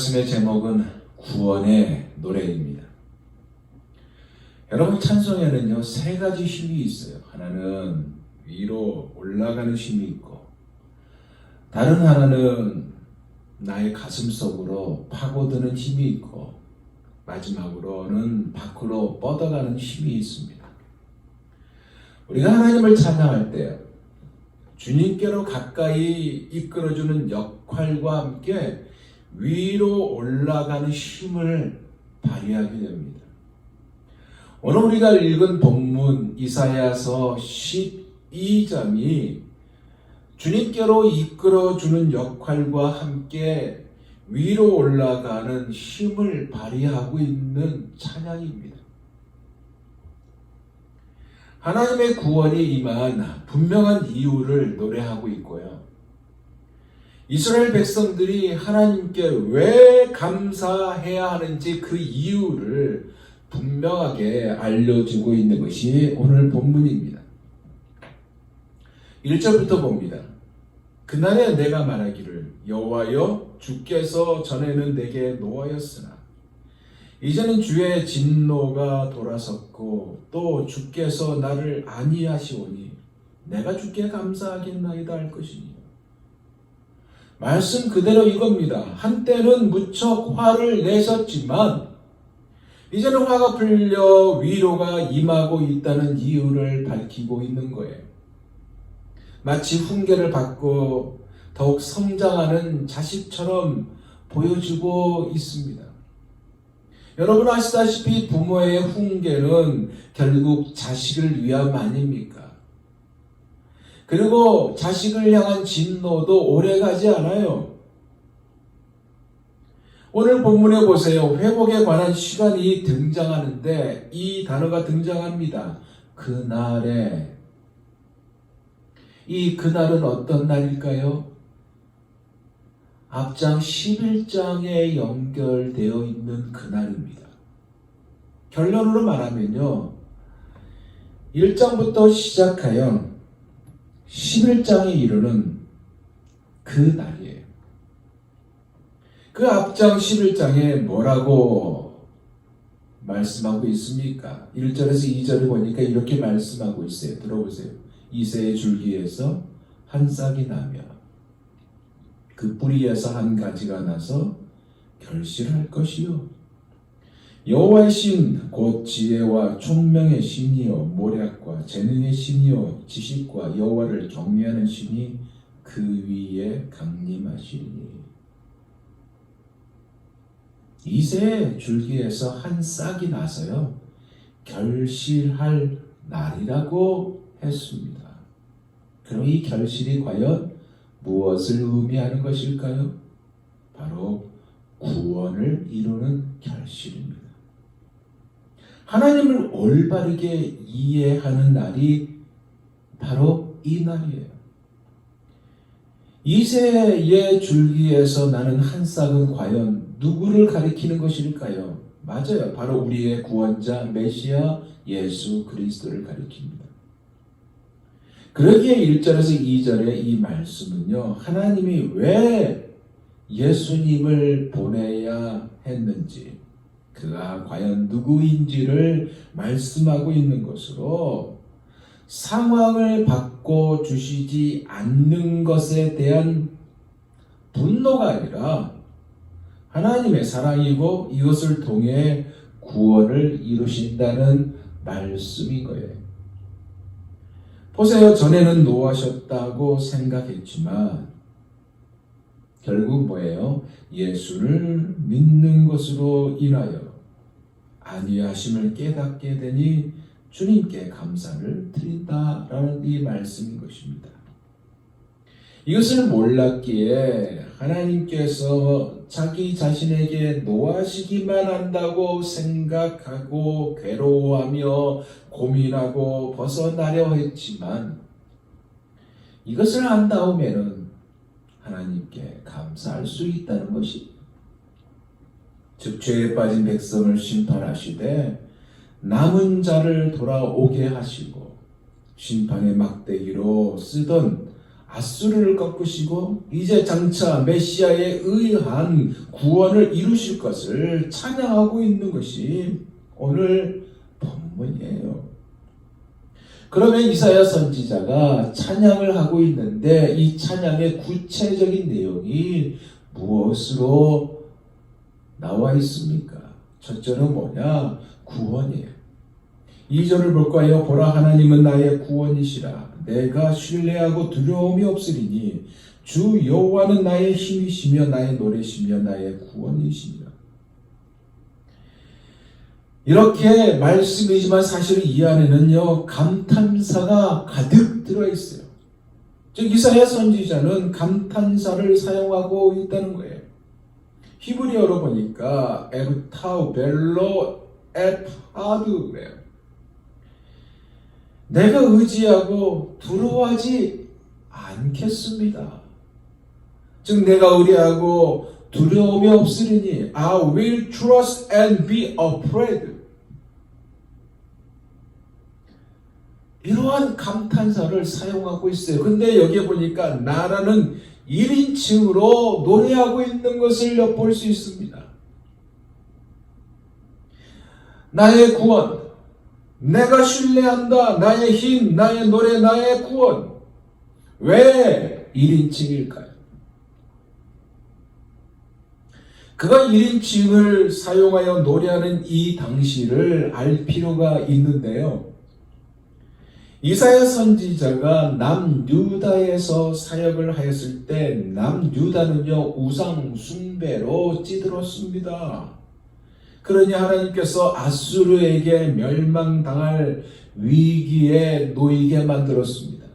말씀의 제목은 구원의 노래입니다. 여러분 찬송에는요 세 가지 힘이 있어요. 하나는 위로 올라가는 힘이 있고 다른 하나는 나의 가슴 속으로 파고드는 힘이 있고 마지막으로는 밖으로 뻗어가는 힘이 있습니다. 우리가 하나님을 찬양할 때 주님께로 가까이 이끌어주는 역할과 함께 위로 올라가는 힘을 발휘하게 됩니다. 오늘 우리가 읽은 본문 이사야서 12장이 주님께로 이끌어주는 역할과 함께 위로 올라가는 힘을 발휘하고 있는 찬양입니다. 하나님의 구원이 임한 분명한 이유를 노래하고 있고요. 이스라엘 백성들이 하나님께 왜 감사해야 하는지 그 이유를 분명하게 알려주고 있는 것이 오늘 본문입니다. 1절부터 봅니다. 그날에 내가 말하기를 여호와여 주께서 전에는 내게 노하였으나 이제는 주의 진노가 돌아섰고 또 주께서 나를 아니하시오니 내가 주께 감사하겠나이다 할 것이니 말씀 그대로 이겁니다. 한때는 무척 화를 내셨지만 이제는 화가 풀려 위로가 임하고 있다는 이유를 밝히고 있는 거예요. 마치 훈계를 받고 더욱 성장하는 자식처럼 보여주고 있습니다. 여러분 아시다시피 부모의 훈계는 결국 자식을 위함 아닙니까? 그리고 자식을 향한 진노도 오래 가지 않아요. 오늘 본문에 보세요. 회복에 관한 시간이 등장하는데 이 단어가 등장합니다. 그날에 이 그날은 어떤 날일까요? 앞장 11장에 연결되어 있는 그날입니다. 결론으로 말하면요. 1장부터 시작하여 11장에 이르는 그 날이에요. 그 앞장 11장에 뭐라고 말씀하고 있습니까? 1절에서 2절을 보니까 이렇게 말씀하고 있어요. 들어보세요. 이새의 줄기에서 한 싹이 나며 그 뿌리에서 한 가지가 나서 결실할 것이요. 여호와의 신, 곧 지혜와 총명의 신이요, 모략과 재능의 신이요, 지식과 여호와를 경외하는 신이 그 위에 강림하시니. 이새 줄기에서 한 싹이 나서요, 결실할 날이라고 했습니다. 그럼 이 결실이 과연 무엇을 의미하는 것일까요? 바로 구원을 이루는 결실입니다. 하나님을 올바르게 이해하는 날이 바로 이 날이에요. 이세의 줄기에서 나는 한 싹은 과연 누구를 가리키는 것일까요? 맞아요. 바로 우리의 구원자 메시아 예수 그리스도를 가리킵니다. 그러기에 1절에서 2절의 이 말씀은요, 하나님이 왜 예수님을 보내야 했는지, 그가 과연 누구인지를 말씀하고 있는 것으로 상황을 바꿔 주시지 않는 것에 대한 분노가 아니라 하나님의 사랑이고 이것을 통해 구원을 이루신다는 말씀인 거예요. 보세요. 전에는 노하셨다고 생각했지만 결국 뭐예요? 예수를 믿는 것으로 인하여 아니하심을 깨닫게 되니 주님께 감사를 드린다라는 이 말씀인 것입니다. 이것을 몰랐기에 하나님께서 자기 자신에게 노하시기만 한다고 생각하고 괴로워하며 고민하고 벗어나려 했지만 이것을 안 다음에는 하나님께 감사할 수 있다는 것이 즉 죄에 빠진 백성을 심판하시되 남은 자를 돌아오게 하시고 심판의 막대기로 쓰던 아수르를 꺾으시고 이제 장차 메시아에 의한 구원을 이루실 것을 찬양하고 있는 것이 오늘 본문이에요. 그러면 이사야 선지자가 찬양을 하고 있는데 이 찬양의 구체적인 내용이 무엇으로 나와 있습니까? 첫째는 뭐냐? 구원이에요. 2절을 볼까요? 보라 하나님은 나의 구원이시라. 내가 신뢰하고 두려움이 없으리니 주 여호와는 나의 힘이시며 나의 노래시며 나의 구원이시니라. 이렇게 말씀이지만 사실 이 안에는요 감탄사가 가득 들어 있어요. 즉 이사야 선지자는 감탄사를 사용하고 있다는 거예요. 히브리어로 보니까 에브타우 벨로 에파드예요. 내가 의지하고 두려워하지 않겠습니다. 즉 내가 의뢰하고 두려움이 없으리니 I will trust and be afraid. 이러한 감탄사를 사용하고 있어요. 근데 여기에 보니까 나라는 1인칭으로 노래하고 있는 것을 엿볼 수 있습니다. 나의 구원, 내가 신뢰한다, 나의 힘, 나의 노래, 나의 구원. 왜 1인칭일까요? 그가 1인칭을 사용하여 노래하는 이 당시를 알 필요가 있는데요. 이사야 선지자가 남유다에서 사역을 하였을 때 남유다는요 우상 숭배로 찌들었습니다. 그러니 하나님께서 아수르에게 멸망당할 위기에 놓이게 만들었습니다.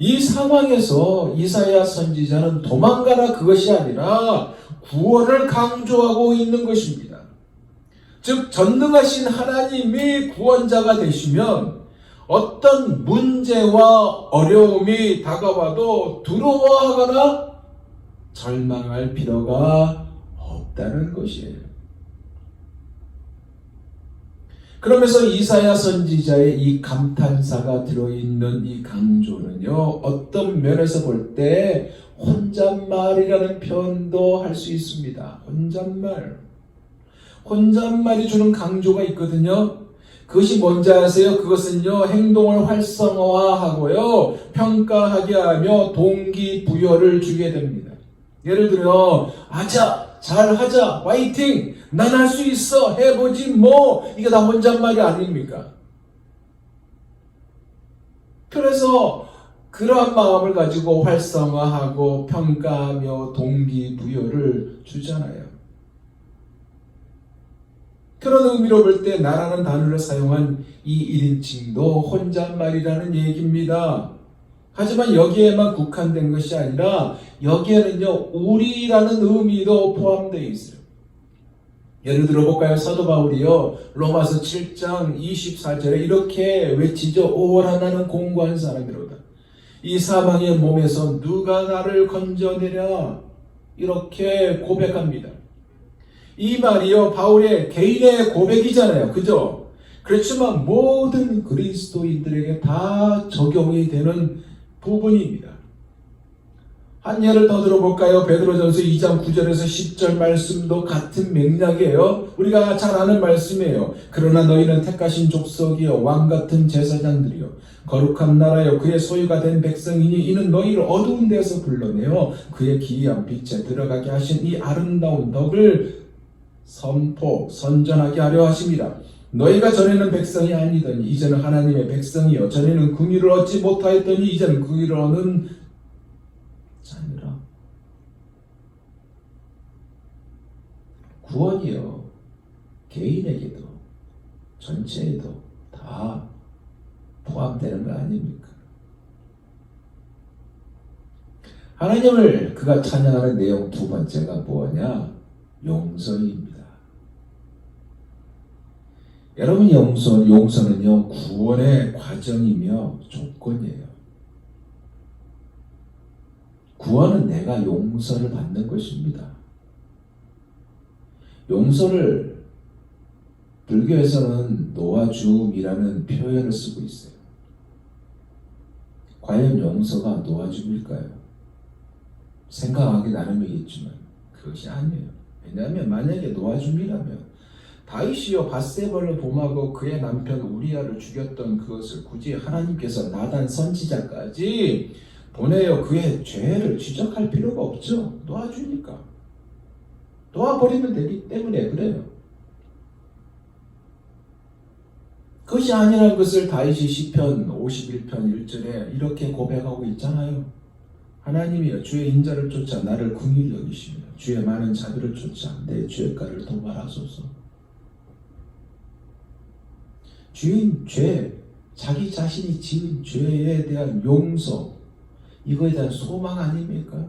이 상황에서 이사야 선지자는 도망가라 그것이 아니라 구원을 강조하고 있는 것입니다. 즉 전능하신 하나님이 구원자가 되시면 어떤 문제와 어려움이 다가와도 두려워하거나 절망할 필요가 없다는 것이에요. 그러면서 이사야 선지자의 이 감탄사가 들어있는 이 강조는요, 어떤 면에서 볼 때 혼잣말이라는 표현도 할 수 있습니다. 혼잣말. 혼잣말이 주는 강조가 있거든요. 그것이 뭔지 아세요? 그것은요, 행동을 활성화하고요, 평가하게 하며 동기부여를 주게 됩니다. 예를 들어, 아자, 잘하자, 화이팅, 난 할 수 있어, 해보지 뭐, 이게 다 혼잣말이 아닙니까? 그래서 그러한 마음을 가지고 활성화하고 평가하며 동기부여를 주잖아요. 그런 의미로 볼 때 나라는 단어를 사용한 이 1인칭도 혼잣말이라는 얘기입니다. 하지만 여기에만 국한된 것이 아니라 여기에는요 우리라는 의미도 포함되어 있어요. 예를 들어 볼까요? 사도 바울이요 로마서 7장 24절에 이렇게 외치죠. 오라 나는 공고한 사람이로다. 이 사망의 몸에서 누가 나를 건져내랴 이렇게 고백합니다. 이 말이요 바울의 개인의 고백이잖아요. 그죠? 그렇지만 모든 그리스도인들에게 다 적용이 되는 부분입니다. 한 예를 더 들어볼까요? 베드로전서 2장 9절에서 10절 말씀도 같은 맥락이에요. 우리가 잘 아는 말씀이에요. 그러나 너희는 택하신 족속이요 왕 같은 제사장들이요 거룩한 나라요 그의 소유가 된 백성이니 이는 너희를 어두운 데서 불러내어 그의 기이한 빛에 들어가게 하신 이 아름다운 덕을 선포 선전하게 하려 하심이라. 너희가 전에는 백성이 아니더니 이제는 하나님의 백성이요 전에는 긍휼을 얻지 못하였더니 이제는 긍휼을 얻는 자니라. 구원이요 개인에게도 전체에도 다 포함되는 거 아닙니까? 하나님을 그가 찬양하는 내용 두 번째가 뭐냐? 용서입니다. 여러분 용서, 용서는요 구원의 과정이며 조건이에요. 구원은 내가 용서를 받는 것입니다. 용서를 불교에서는 놓아줌이라는 표현을 쓰고 있어요. 과연 용서가 놓아줌일까요? 생각하기 나름이겠지만 그것이 아니에요. 왜냐하면 만약에 놓아줌이라면 다윗이요 바세바를 범하고 그의 남편 우리아를 죽였던 그것을 굳이 하나님께서 나단 선지자까지 보내어 그의 죄를 지적할 필요가 없죠. 놓아주니까. 놓아버리면 되기 때문에 그래요. 그것이 아니라는 것을 다윗이 시편 51편 1절에 이렇게 고백하고 있잖아요. 하나님이여 주의 인자를 쫓아 나를 궁일히 여기시며 주의 많은 자비를 쫓아 내 죄가를 도발하소서. 주인 죄, 자기 자신이 지은 죄에 대한 용서, 이거에 대한 소망 아닙니까?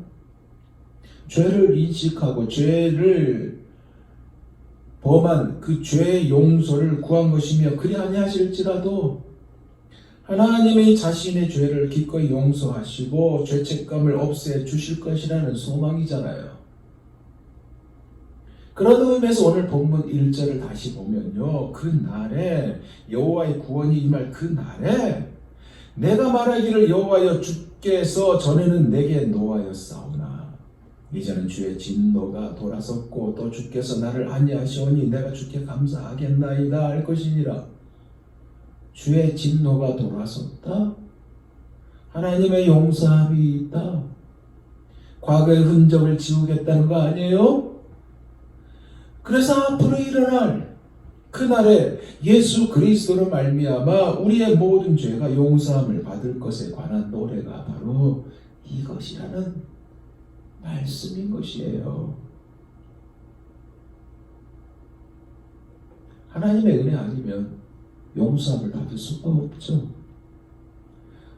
죄를 인식하고 죄를 범한 그 죄의 용서를 구한 것이며 그리 아니하실지라도 하나님의 자신의 죄를 기꺼이 용서하시고 죄책감을 없애 주실 것이라는 소망이잖아요. 그런 의미에서 오늘 본문 1절을 다시 보면요. 그 날에 여호와의 구원이 임할 그 날에 내가 말하기를 여호와여 주께서 전에는 내게 노하였사오나 이제는 주의 진노가 돌아섰고 또 주께서 나를 안니하시오니 내가 주께 감사하겠나이다 할 것이니라 주의 진노가 돌아섰다 하나님의 용서함이 있다 과거의 흔적을 지우겠다는 거 아니에요? 그래서 앞으로 일어날 그날에 예수 그리스도로 말미암아 우리의 모든 죄가 용서함을 받을 것에 관한 노래가 바로 이것이라는 말씀인 것이에요. 하나님의 은혜 아니면 용서함을 받을 수가 없죠.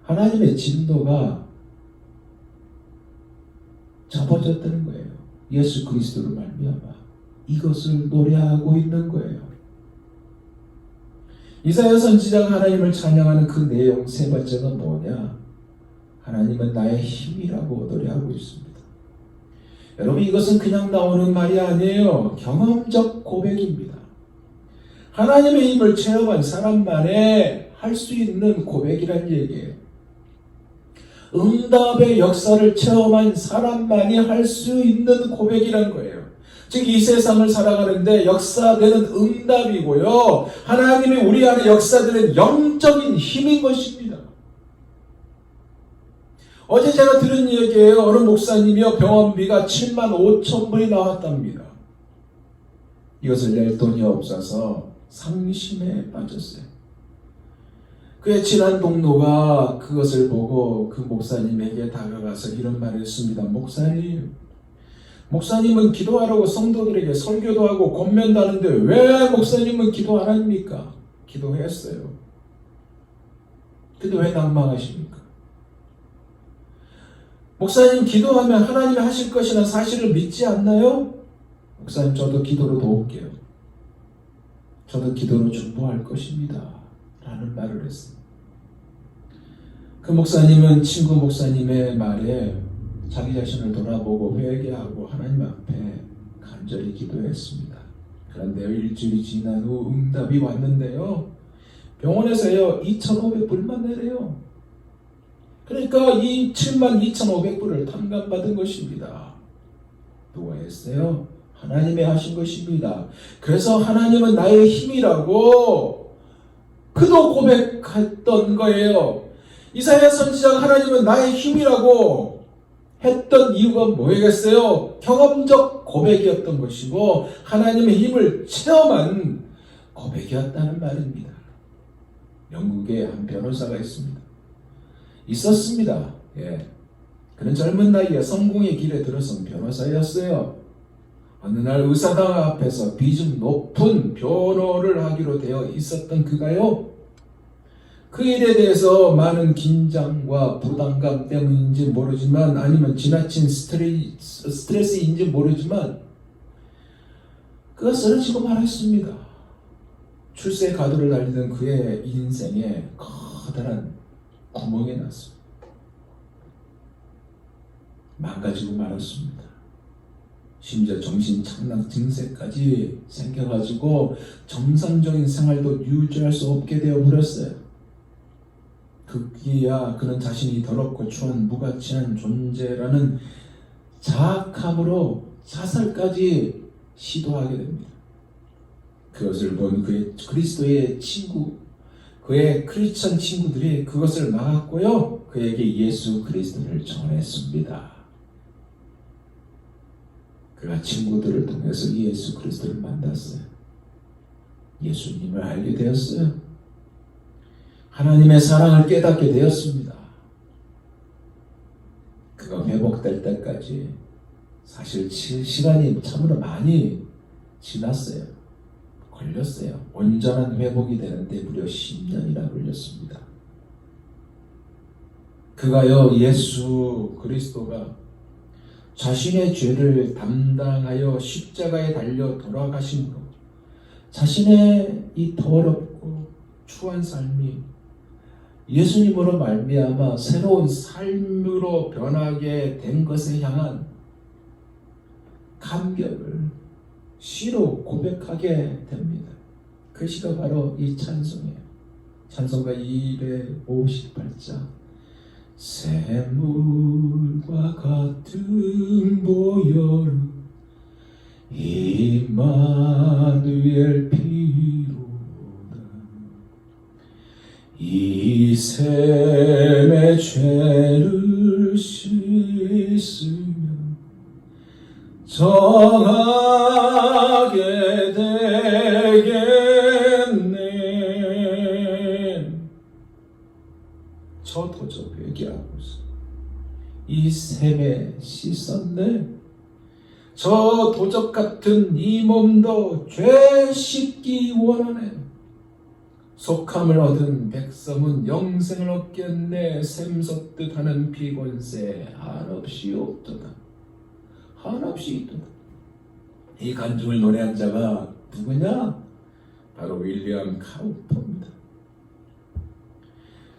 하나님의 진도가 접어졌다는 거예요. 예수 그리스도로 말미암아 이것을 노래하고 있는 거예요. 이사야 선지자가 하나님을 찬양하는 그 내용 세 번째가 뭐냐? 하나님은 나의 힘이라고 노래하고 있습니다. 여러분 이것은 그냥 나오는 말이 아니에요. 경험적 고백입니다. 하나님의 힘을 체험한 사람만에 할수 있는 고백이란 얘기예요. 응답의 역사를 체험한 사람만이 할 수 있는 고백이란 거예요. 즉 이 세상을 살아가는데 역사되는 응답이고요. 하나님이 우리 안에 역사되는 영적인 힘인 것입니다. 어제 제가 들은 얘기예요. 어느 목사님이요. 병원비가 7만 5천 불이 나왔답니다. 이것을 낼 돈이 없어서 상심에 빠졌어요. 그의 친한 동료가 그것을 보고 그 목사님에게 다가가서 이런 말을 했습니다. 목사님, 목사님은 기도하라고 성도들에게 설교도 하고 권면도 하는데 왜 목사님은 기도 안 합니까? 기도했어요. 근데 왜 낭망하십니까? 목사님 기도하면 하나님이 하실 것이라는 사실을 믿지 않나요? 목사님 저도 기도로 도울게요. 저도 기도로 중보할 것입니다. 라는 말을 했습니다. 그 목사님은 친구 목사님의 말에 자기 자신을 돌아보고 회개하고 하나님 앞에 간절히 기도했습니다. 그런데 일주일이 지난 후 응답이 왔는데요. 병원에서요 2,500불만 내래요. 그러니까 이 7만 2,500불을 탕감받은 것입니다. 누가 했어요? 하나님이 하신 것입니다. 그래서 하나님은 나의 힘이라고 그도 고백했던 거예요. 이사야 선지자가 하나님은 나의 힘이라고 했던 이유가 뭐겠어요? 경험적 고백이었던 것이고 하나님의 힘을 체험한 고백이었다는 말입니다. 영국에 한 변호사가 있습니다. 있었습니다. 예. 그는 젊은 나이에 성공의 길에 들어선 변호사였어요. 어느 날 의사당 앞에서 비중 높은 변호를 하기로 되어 있었던 그가요. 그 일에 대해서 많은 긴장과 부담감 때문인지 모르지만 아니면 지나친 스트레스, 스트레스인지 모르지만 그가 쓰러지고 말았습니다. 출세 가도를 달리던 그의 인생에 커다란 구멍이 났습니다. 망가지고 말았습니다. 심지어 정신 착락 증세까지 생겨가지고 정상적인 생활도 유지할 수 없게 되어 버렸어요. 그기야 그는 자신이 더럽고 추한 무가치한 존재라는 자학함으로 자살까지 시도하게 됩니다. 그것을 본 그의 그리스도의 친구, 그의 크리스천 친구들이 그것을 막았고요. 그에게 예수 그리스도를 전했습니다. 그가 친구들을 통해서 예수 그리스도를 만났어요. 예수님을 알게 되었어요. 하나님의 사랑을 깨닫게 되었습니다. 그가 회복될 때까지 사실 치- 시간이 참으로 많이 지났어요. 걸렸어요. 온전한 회복이 되는데 무려 10년이나 걸렸습니다. 그가요, 예수 그리스도가 자신의 죄를 담당하여 십자가에 달려 돌아가신 것, 자신의 이 더럽고 추한 삶이 예수님으로 말미암아 새로운 삶으로 변하게 된 것에 향한 감격을 시로 고백하게 됩니다. 그 시가 바로 이 찬송이에요. 찬송가 258장 샘물과 같은 보혈 이마누엘 피 이 샘의 죄를 씻으며 정하게 되겠네. 저 도적 회개하고 있어 이 샘에 씻었네. 저 도적 같은 이 몸도 죄 씻기 원하네 속함을 얻은 백성은 영생을 얻겠네 샘솟듯 하는 피곤세 한없이 없도다 한없이 있도다 이 간증을 노래한 자가 누구냐? 바로 윌리엄 카우퍼입니다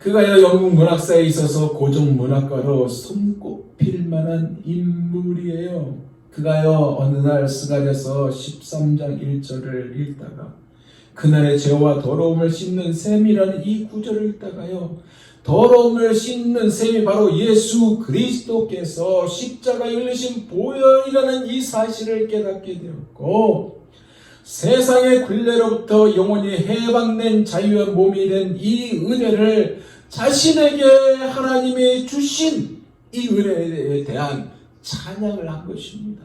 그가 영국 문학사에 있어서 고정 문학가로 손꼽힐 만한 인물이에요. 그가요 어느 날 스가랴서 13장 1절을 읽다가 그날의 죄와 더러움을 씻는 셈이라는 이 구절을 읽다가요 더러움을 씻는 셈이 바로 예수 그리스도께서 십자가에 흘리신 보혈이라는 이 사실을 깨닫게 되었고 세상의 굴레로부터 영원히 해방된 자유의 몸이 된 이 은혜를 자신에게 하나님이 주신 이 은혜에 대한 찬양을 한 것입니다.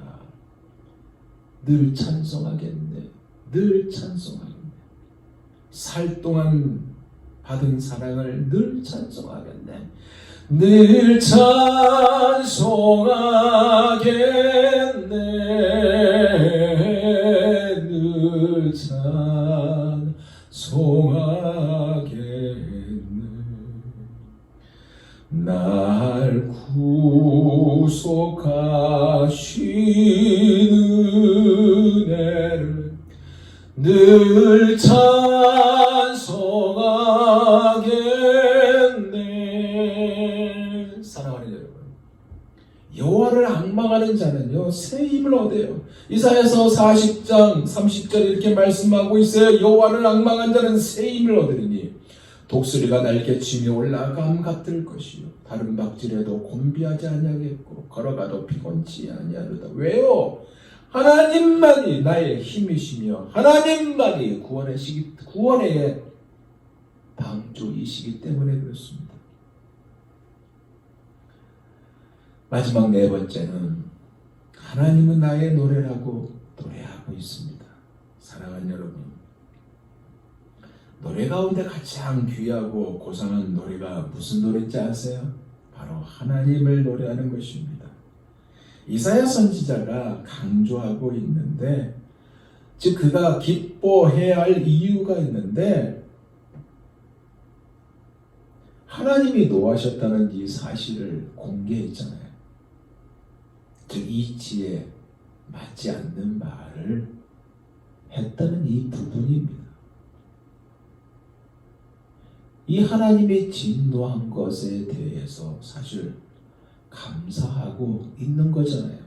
늘 찬송하겠네. 늘 찬송하겠네. 살 동안 받은 사랑을 늘 찬송하겠네. 늘 찬송하겠네. 늘 찬송하겠네. 날 구속하신 늘 찬송하겠네. 사랑하는 여러분, 여호와를 악망하는 자는요 새 힘을 얻어요. 이사야서 40장 30절 이렇게 말씀하고 있어요. 여호와를 악망한 자는 새 힘을 얻으리니 독수리가 날개 치며 올라감 같을 것이요 다른 박질에도 곤비하지 아니하겠고 걸어가도 피곤치 아니하리다. 왜요? 하나님만이 나의 힘이시며 하나님만이 구원의 시기 구원의 방주이시기 때문에 그렇습니다. 마지막 네 번째는 하나님은 나의 노래라고 노래하고 있습니다. 사랑하는 여러분, 노래 가운데 가장 귀하고 고상한 노래가 무슨 노래인지 아세요? 바로 하나님을 노래하는 것입니다. 이사야 선지자가 강조하고 있는데, 즉 그가 기뻐해야 할 이유가 있는데, 하나님이 노하셨다는 이 사실을 공개했잖아요. 즉 이치에 맞지 않는 말을 했다는 이 부분입니다. 이 하나님이 진노한 것에 대해서 사실 감사하고 있는 거잖아요.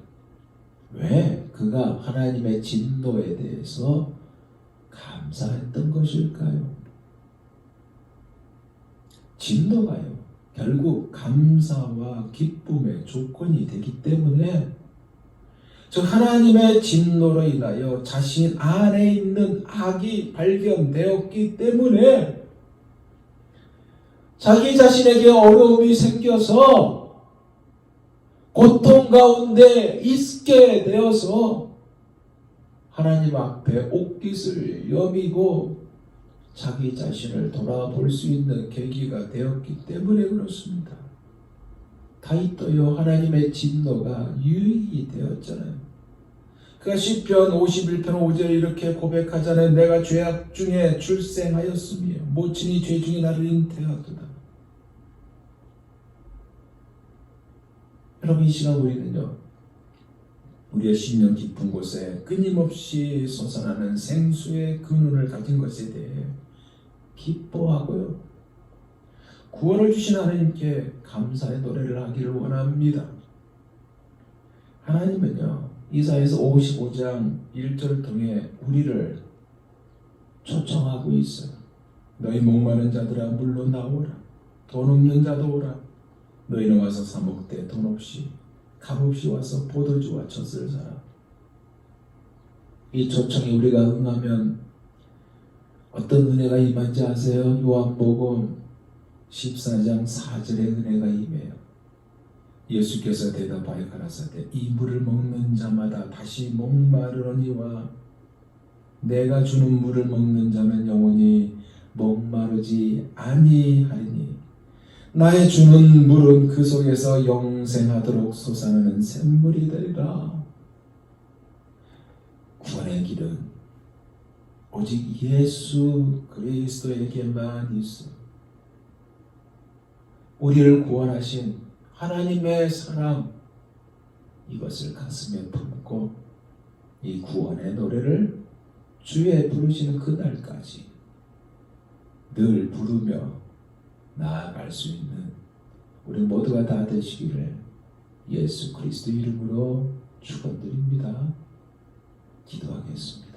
왜 그가 하나님의 진노에 대해서 감사했던 것일까요? 진노가요. 결국 감사와 기쁨의 조건이 되기 때문에 저 하나님의 진노로 인하여 자신 안에 있는 악이 발견되었기 때문에 자기 자신에게 어려움이 생겨서 고통 가운데 있게 되어서 하나님 앞에 옥깃을 여미고 자기 자신을 돌아볼 수 있는 계기가 되었기 때문에 그렇습니다. 다윗도요 하나님의 진노가 유익이 되었잖아요. 그가 시편 51편 5절에 이렇게 고백하잖아요. 내가 죄악 중에 출생하였으며 모친이 죄 중에 나를 잉태하도다. 여러분 이 시간 우리는요 우리의 심령 깊은 곳에 끊임없이 솟아나는 생수의 근원을 가진 것에 대해 기뻐하고요. 구원을 주신 하나님께 감사의 노래를 하기를 원합니다. 하나님은요, 이사에서 55장 1절을 통해 우리를 초청하고 있어요. 너희 목마른 자들아 물로 나오라. 돈 없는 자도 오라. 너희는 와서 사 먹되 돈 없이 값 없이 와서 포도주와 젖을 사라. 이 초청에 우리가 응하면 어떤 은혜가 임한지 아세요? 요한복음 14장 4절의 은혜가 임해요. 예수께서 대답하여 가라사대 이 물을 먹는 자마다 다시 목마르니와 내가 주는 물을 먹는 자는 영원히 목마르지 아니하리니 나의 주는 물은 그 속에서 영생하도록 솟아나는 샘물이 되리라. 구원의 길은 오직 예수 그리스도에게만 있어. 우리를 구원하신 하나님의 사랑 이것을 가슴에 품고 이 구원의 노래를 주에 부르시는 그날까지 늘 부르며 나아갈 수 있는 우리 모두가 다 되시기를 예수 그리스도 이름으로 축원드립니다. 기도하겠습니다.